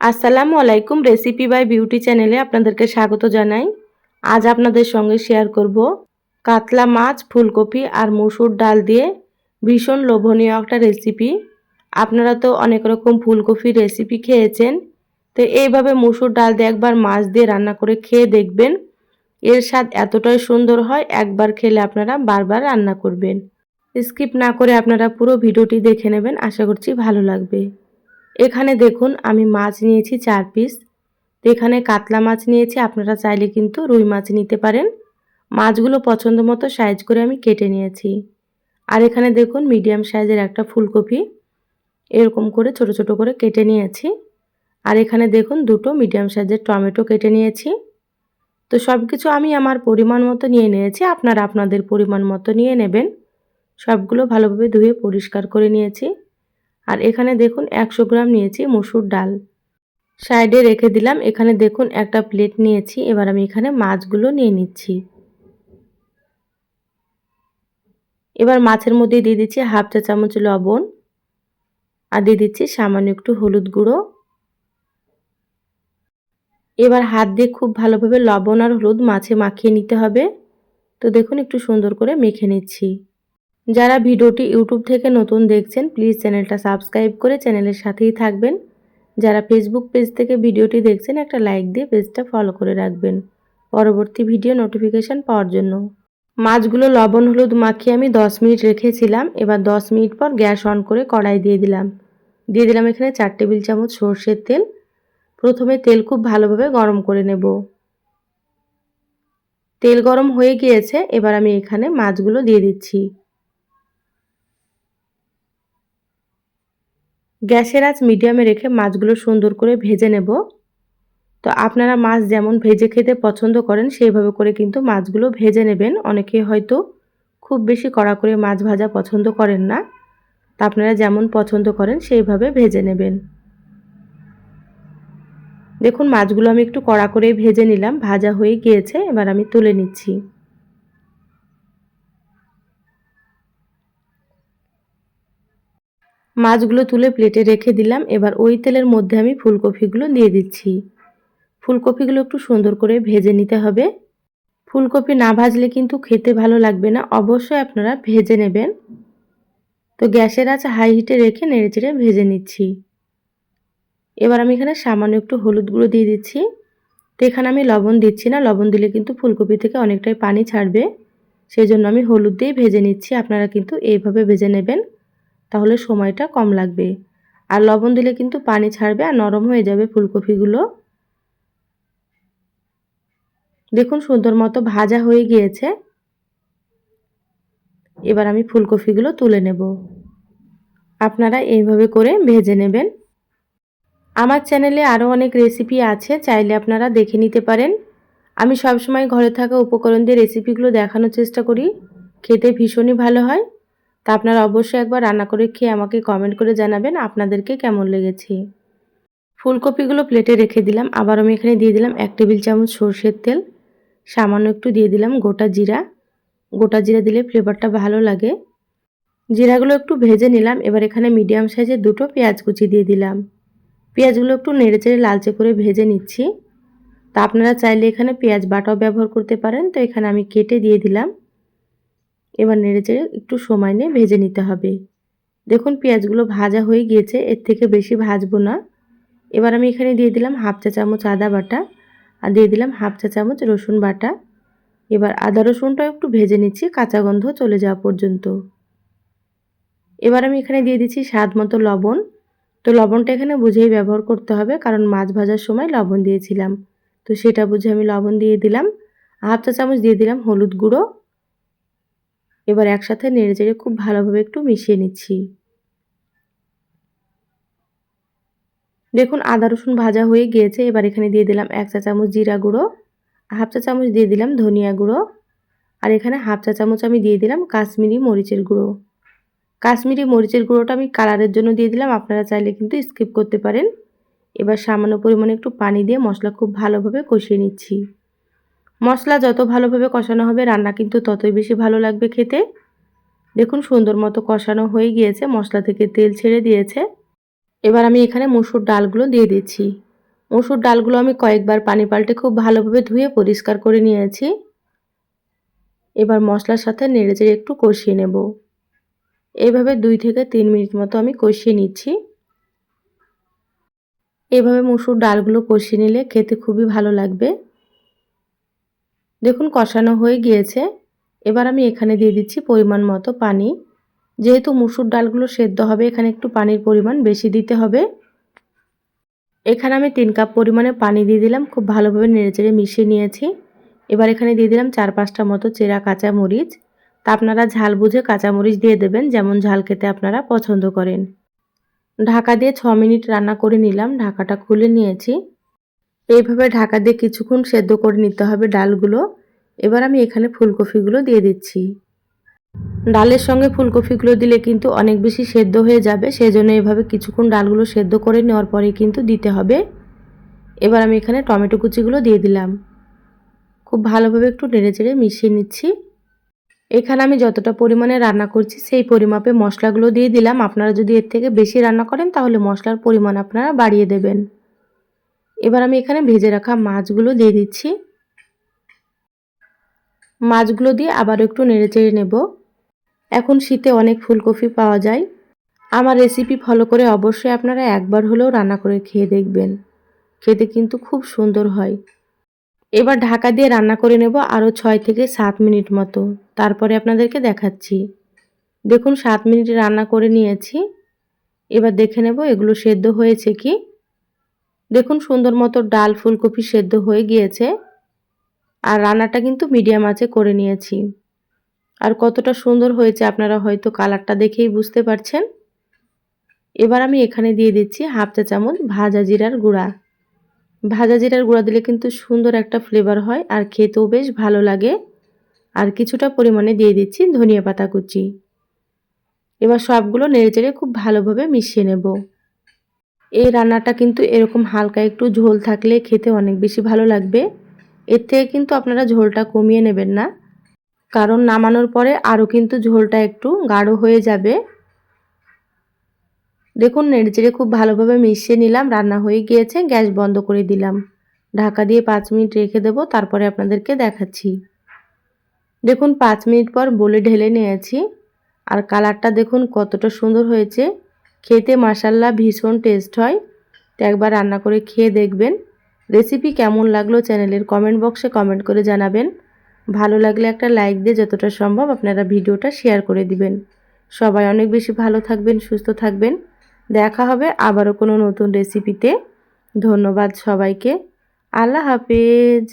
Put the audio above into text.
আসসালামু আলাইকুম recipe by beauty চ্যানেলে আপনাদেরকে স্বাগত জানাই। আজ আপনাদের সঙ্গে শেয়ার করব কাতলা মাছ, ফুলকপি আর মসুর ডাল দিয়ে ভীষণ লোভনীয় একটা রেসিপি আপনারা তো অনেক রকম ফুলকপির রেসিপি খেয়েছেন। তো এইভাবে মসুর ডাল দিয়ে একবার মাছ দিয়ে রান্না করে খেয়ে দেখবেন। এর স্বাদ এতটাই সুন্দর হয়, একবার খেলে আপনারা বারবার রান্না করবেন। স্কিপ না করে আপনারা পুরো ভিডিওটি দেখে নেবেন, আশা করছি ভালো লাগবে। এখানে দেখুন আমি মাছ নিয়েছি চার পিস তো এখানে কাতলা মাছ নিয়েছি, আপনারা চাইলে কিন্তু রুই মাছ নিতে পারেন। মাছগুলো পছন্দ মতো সাইজ করে আমি কেটে নিয়েছি। আর এখানে দেখুন মিডিয়াম সাইজের একটা ফুলকপি। এরকম করে ছোট ছোট করে কেটে নিয়েছি। আর এখানে দেখুন দুটো মিডিয়াম সাইজের টমেটো কেটে নিয়েছি। তো সব কিছু আমি আমার পরিমাণ মতো নিয়ে নিয়েছি, আপনারা আপনাদের পরিমাণ মতো নিয়ে নেবেন। সবগুলো ভালোভাবে ধুয়ে পরিষ্কার করে নিয়েছি। আর এখানে দেখুন একশো গ্রাম নিয়েছি মসুর ডাল। সাইডে রেখে দিলাম, এখানে দেখুন একটা প্লেট নিয়েছি, এবার আমি এখানে মাছগুলো নিয়ে নিচ্ছি। এবার মাছের মধ্যে দিয়ে দিচ্ছি হাফ চা চামচ লবণ, আর দিয়ে দিচ্ছি সামান্য একটু হলুদ গুঁড়ো। এবার হাত দিয়ে খুব ভালোভাবে লবণ আর হলুদ মাছে মাখিয়ে নিতে হবে। তো দেখুন একটু সুন্দর করে মেখে নিচ্ছি। যারা ভিডিওটি ইউটিউব থেকে নতুন দেখছেন প্লিজ চ্যানেলটা সাবস্ক্রাইব করে চ্যানেলের সাথেই থাকবেন। যারা ফেসবুক পেজ থেকে ভিডিওটি দেখছেন, একটা লাইক দিয়ে পেজটা ফলো করে রাখবেন। পরবর্তী ভিডিও নোটিফিকেশান পাওয়ার জন্য। মাছগুলো লবণ, হলুদ মাখিয়ে আমি 10 মিনিট রেখেছিলাম। এবার 10 মিনিট পর গ্যাস অন করে কড়াই দিয়ে দিলাম। দিয়ে দিলাম এখানে চার টেবিল চামচ সর্ষের তেল। প্রথমে তেল খুব ভালোভাবে গরম করে নেব। তেল গরম হয়ে গিয়েছে, এবার আমি এখানে মাছগুলো দিয়ে দিচ্ছি। গ্যাসের আঁচ মিডিয়ামে রেখে মাছগুলো সুন্দর করে ভেজে নেব। তো আপনারা মাছ যেমন ভেজে খেতে পছন্দ করেন, সেইভাবে করে কিন্তু মাছগুলো ভেজে নেবেন। অনেকে হয়তো খুব বেশি কড়া করে মাছ ভাজা পছন্দ করেন না। তা আপনারা যেমন পছন্দ করেন, সেইভাবে ভেজে নেবেন। দেখুন, মাছগুলো আমি একটু কড়া করেই ভেজে নিলাম। ভাজা হয়ে গিয়েছে, এবার আমি তুলে নিচ্ছি। মাছগুলো তুলে প্লেটে রেখে দিলাম। এবার ওই তেলের মধ্যে আমি ফুলকপিগুলো দিয়ে দিচ্ছি। ফুলকপিগুলো একটু সুন্দর করে ভেজে নিতে হবে। ফুলকপি না ভাজলে কিন্তু খেতে ভালো লাগবে না। অবশ্যই আপনারা ভেজে নেবেন। তো গ্যাসের আছে হাই হিটে রেখে নেড়ে চেড়ে ভেজে নিচ্ছি। এবার আমি এখানে সামান্য একটু হলুদ গুঁড়ো দিয়ে দিচ্ছি। তো এখানে আমি লবণ দিচ্ছি না। লবণ দিলে কিন্তু ফুলকপি থেকে অনেকটাই পানি ছাড়বে। সেই জন্য আমি হলুদ দিয়ে ভেজে নিচ্ছি। আপনারা কিন্তু এইভাবে ভেজে নেবেন। তাহলে সময়টা কম লাগবে। আর লবণ দিলে কিন্তু পানি ছাড়বে আর নরম হয়ে যাবে ফুলকপিগুলো। দেখুন সুন্দর মতো ভাজা হয়ে গিয়েছে। এবার আমি ফুলকপিগুলো তুলে নেব। আপনারা এইভাবে করে ভেজে নেবেন। আমার চ্যানেলে আরও অনেক রেসিপি আছে, চাইলে আপনারা দেখে নিতে পারেন। আমি সবসময় ঘরে থাকা উপকরণ দিয়ে রেসিপিগুলো দেখানোর চেষ্টা করি। খেতে ভীষণই ভালো হয়। তা আপনারা অবশ্যই একবার রান্না করে খেয়ে আমাকে কমেন্ট করে জানাবেন আপনাদেরকে কেমন লেগেছে। ফুলকপিগুলো প্লেটে রেখে দিলাম। আবার আমি এখানে দিয়ে দিলাম এক টেবিল চামচ সর্ষের তেল। সামান্য একটু দিয়ে দিলাম গোটা জিরা। গোটা জিরা দিলে ফ্লেভারটা ভালো লাগে। জিরাগুলো একটু ভেজে নিলাম। এবার এখানে মিডিয়াম সাইজের দুটো পেঁয়াজ কুচি দিয়ে দিলাম। পেঁয়াজগুলো একটু নেড়ে চেড়ে লালচে করে ভেজে নিচ্ছি। তা আপনারা চাইলে এখানে পেঁয়াজ বাটাও ব্যবহার করতে পারেন। তো এখানে আমি কেটে দিয়ে দিলাম। এবার নেড়ে চেড়ে একটু সময় নিয়ে ভেজে নিতে হবে। দেখুন পেঁয়াজগুলো ভাজা হয়ে গিয়েছে, এর থেকে বেশি ভাজবো না। এবার আমি এখানে দিয়ে দিলাম হাফ চা চামচ আদা বাটা আর দিয়ে দিলাম হাফ চা চামচ রসুন বাটা। এবার আদা রসুনটাও একটু ভেজে নিচ্ছি, কাঁচা গন্ধ চলে যাওয়া পর্যন্ত। এবার আমি এখানে দিয়ে দিচ্ছি স্বাদ মতো লবণ। তো লবণটা এখানে বুঝেই ব্যবহার করতে হবে, কারণ মাছ ভাজার সময় লবণ দিয়েছিলাম। তো সেটা বুঝে আমি লবণ দিয়ে দিলাম। হাফ চা চামচ দিয়ে দিলাম হলুদ গুঁড়ো। এবার একসাথে নেড়ে চেড়ে খুব ভালোভাবে একটু মিশিয়ে নিচ্ছি। দেখুন, আদা, রসুন ভাজা হয়ে গিয়েছে। এবার এখানে দিয়ে দিলাম এক চা চামচ জিরা গুঁড়ো, হাফ চা চামচ দিয়ে দিলাম ধনিয়া গুঁড়ো, আর এখানে হাফ চা চামচ আমি দিয়ে দিলাম কাশ্মীরি মরিচের গুঁড়ো। কাশ্মীরি মরিচের গুঁড়োটা আমি কালারের জন্য দিয়ে দিলাম, আপনারা চাইলে কিন্তু স্কিপ করতে পারেন। এবার সামান্য পরিমাণে একটু পানি দিয়ে মশলা খুব ভালোভাবে কষিয়ে নিচ্ছি। মশলা যত ভালোভাবে কষানো হবে, রান্না কিন্তু ততই বেশি ভালো লাগবে খেতে। দেখুন সুন্দর মতো কষানো হয়ে গিয়েছে, মশলা থেকে তেল ছেড়ে দিয়েছে। এবার আমি এখানে মসুর ডালগুলো দিয়ে দিচ্ছি। মসুর ডালগুলো আমি কয়েকবার পানি পাল্টে খুব ভালোভাবে ধুয়ে পরিষ্কার করে নিয়েছি। এবার মশলার সাথে নেড়েচেড়ে একটু কষিয়ে নেব। এভাবে দুই থেকে তিন মিনিট মতো আমি কষিয়ে নিচ্ছি। এভাবে মসুর ডালগুলো কষিয়ে নিলে খেতে খুবই ভালো লাগবে। দেখুন কষানো হয়ে গিয়েছে। এবার আমি এখানে দিয়ে দিচ্ছি পরিমাণ মতো পানি। যেহেতু মুসুর ডালগুলো সেদ্ধ হবে, এখানে একটু পানির পরিমাণ বেশি দিতে হবে। এখানে আমি তিন কাপ পরিমাণে পানি দিয়ে দিলাম, খুব ভালোভাবে নেড়েচেড়ে মিশিয়ে নিয়েছি। এবার এখানে দিয়ে দিলাম চার পাঁচটা মতো চেরা কাঁচা মরিচ তা আপনারা ঝাল বুঝে কাঁচামরিচ দিয়ে দেবেন, যেমন ঝাল খেতে আপনারা পছন্দ করেন। ঢাকা দিয়ে ছ মিনিট রান্না করে নিলাম, ঢাকাটা খুলে নিয়েছি। এইভাবে ঢাকা দিয়ে কিছুক্ষণ সেদ্ধ করে নিতে হবে ডালগুলো। এবার আমি এখানে ফুলকপিগুলো দিয়ে দিচ্ছি। ডালের সঙ্গে ফুলকপিগুলো দিলে কিন্তু অনেক বেশি সেদ্ধ হয়ে যাবে সেই জন্য এভাবে কিছুক্ষণ ডালগুলো সেদ্ধ করে নেওয়ার পরে কিন্তু দিতে হবে। এবার আমি এখানে টমেটো কুচিগুলো দিয়ে দিলাম। খুব ভালোভাবে একটু নেড়ে চেড়ে মিশিয়ে নিচ্ছি। এখানে আমি যতটা পরিমাণে রান্না করছি সেই পরিমাপে মশলাগুলো দিয়ে দিলাম। আপনারা যদি এর থেকে বেশি রান্না করেন তাহলে মশলার পরিমাণ আপনারা বাড়িয়ে দেবেন। এবার আমি এখানে ভেজে রাখা মাছগুলো দিয়ে দিচ্ছি। মাছগুলো দিয়ে আবার একটু নেড়ে চেড়ে নেব। এখন শীতে অনেক ফুলকপি পাওয়া যায়। আমার রেসিপি ফলো করে অবশ্যই আপনারা একবার হলেও রান্না করে খেয়ে দেখবেন। খেতে কিন্তু খুব সুন্দর হয়। এবার ঢাকা দিয়ে রান্না করে নেব আরও ছয় থেকে সাত মিনিট মতো। তারপরে আপনাদেরকে দেখাচ্ছি। দেখুন, সাত মিনিট রান্না করে নিয়েছি। এবার দেখে নেব এগুলো সেদ্ধ হয়েছে কি। দেখুন সুন্দর মতো ডাল ফুলকপি সেদ্ধ হয়ে গিয়েছে। আর রান্নাটা কিন্তু মিডিয়াম আঁচে করে নিয়েছি। আর কতটা সুন্দর হয়েছে আপনারা হয়তো কালারটা দেখেই বুঝতে পারছেন। এবার আমি এখানে দিয়ে দিচ্ছি হাফ চা চামচ ভাজা জিরার গুঁড়া। ভাজা জিরার গুঁড়া দিলে কিন্তু সুন্দর একটা ফ্লেভার হয় আর খেতেও বেশ ভালো লাগে। আর কিছুটা পরিমাণে দিয়ে দিচ্ছি ধনিয়া পাতা কুচি। এবার সবগুলো নেড়েচেড়ে খুব ভালোভাবে মিশিয়ে নেব। এই রান্নাটা কিন্তু এরকম হালকা একটু ঝোল থাকলে খেতে অনেক বেশি ভালো লাগবে। এর থেকে কিন্তু আপনারা ঝোলটা কমিয়ে নেবেন না। কারণ নামানোর পরে আরও কিন্তু ঝোলটা একটু গাঢ় হয়ে যাবে। দেখুন, নেড়েচেড়ে খুব ভালোভাবে মিশিয়ে নিলাম, রান্না হয়ে গিয়েছে, গ্যাস বন্ধ করে দিলাম। ঢাকা দিয়ে পাঁচ মিনিট রেখে দেবো, তারপরে আপনাদেরকে দেখাচ্ছি। দেখুন, পাঁচ মিনিট পর বলে ঢেলে নিয়েছি। আর কালারটা দেখুন কতটা সুন্দর হয়েছে। খেতে মাসাল্লা ভীষণ টেস্ট হয়। তো একবার রান্না করে খেয়ে দেখবেন। রেসিপি কেমন লাগল চ্যানেলের কমেন্ট বক্সে কমেন্ট করে জানাবেন। ভালো লাগলে একটা লাইক দিয়ে যতটা সম্ভব আপনারা ভিডিওটা শেয়ার করে দিবেন। সবাই অনেক বেশি ভালো থাকবেন, সুস্থ থাকবেন। দেখা হবে আবারও কোনো নতুন রেসিপিতে। ধন্যবাদ সবাইকে। আল্লাহ হাফেজ।